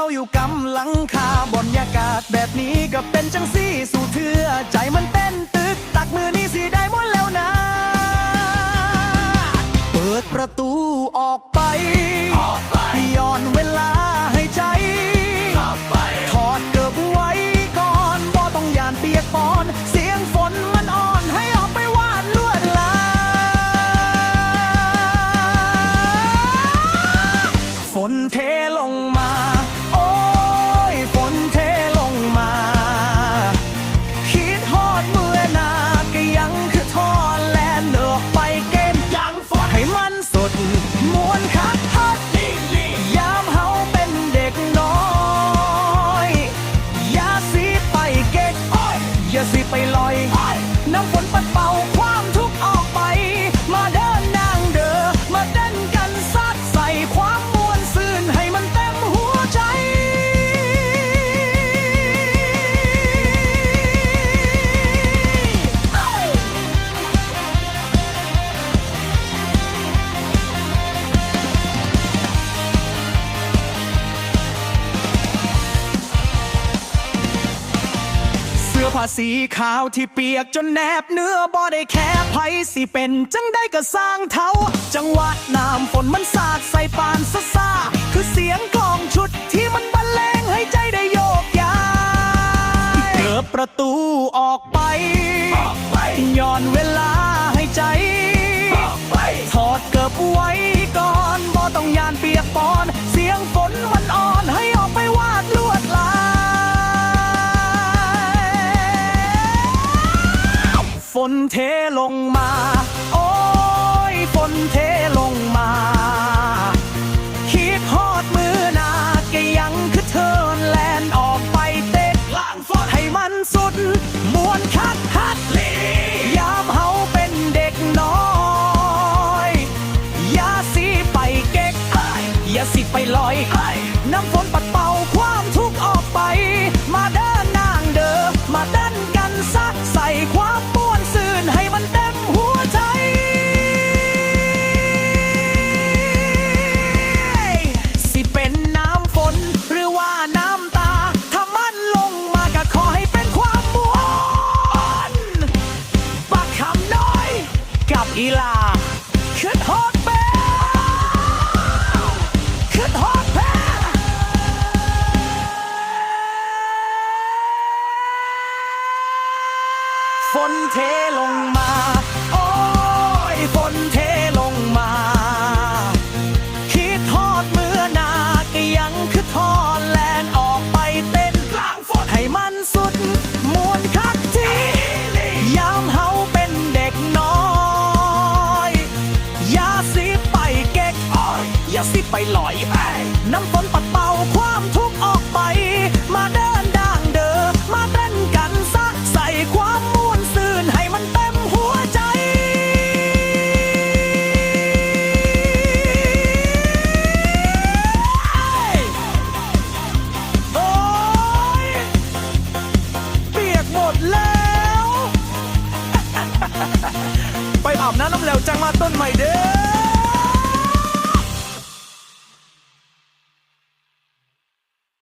เขาอยู่กำลังคาบรรยากาศแบบนี้ก็เป็นจังซี่สู่เถื่อใจมันเต้นตึกตักมือนี่สิได้หมดแล้วนะ เปิดประตูออกไปออกไปย้อนเวลาให้ใจถอดเกือบไว้ก่อนบ่ต้องยานเปียกปอน เสียงฝนมันอ่อนให้ออกไปวาดลวดลายฝนเทลงมา โอผ้าสีขาวที่เปียกจนแนบเนื้อบ่ได้แค่ไผสิเป็นจังได้ก็สร้างเท้าจังหวะน้ำฝนมันสาดใส่ปานซะซาคือเสียงกลองชุดที่มันบรรเลงให้ใจได้โยกย้ายเปิดประตูออกไปย้อนเวลาให้ใจถอดเกือบไว้ก่อนบ่ต้องยานเปียกปอน นเทลงมา โอ้ยฝนเทลงมา คิดฮอดมือนาก็ยังคือเทินแลนออกไปเตะล่างฝนให้มันสุดมวนคักฮัดลียามเฮาเป็นเด็กน้อยอย่าสิไปเก๊กอย่าสิไปลอย ฝนเทลงมา โอ้ยฝนเทลงมา คิดทอดเมื่อนาก็ยังคือทอดแลนออกไปเต้นกลางฝนให้มันสุดมวนคักที่ยามเฮาเป็นเด็กน้อยอย่าสิไปเก๊กออย่าสิไปลอยน้ำฝนปัดเป่าความทุกข์ออกไปมาเดิ ไปอาบน้ำน้ำเหลวจังมาต้นใหม่เด้อ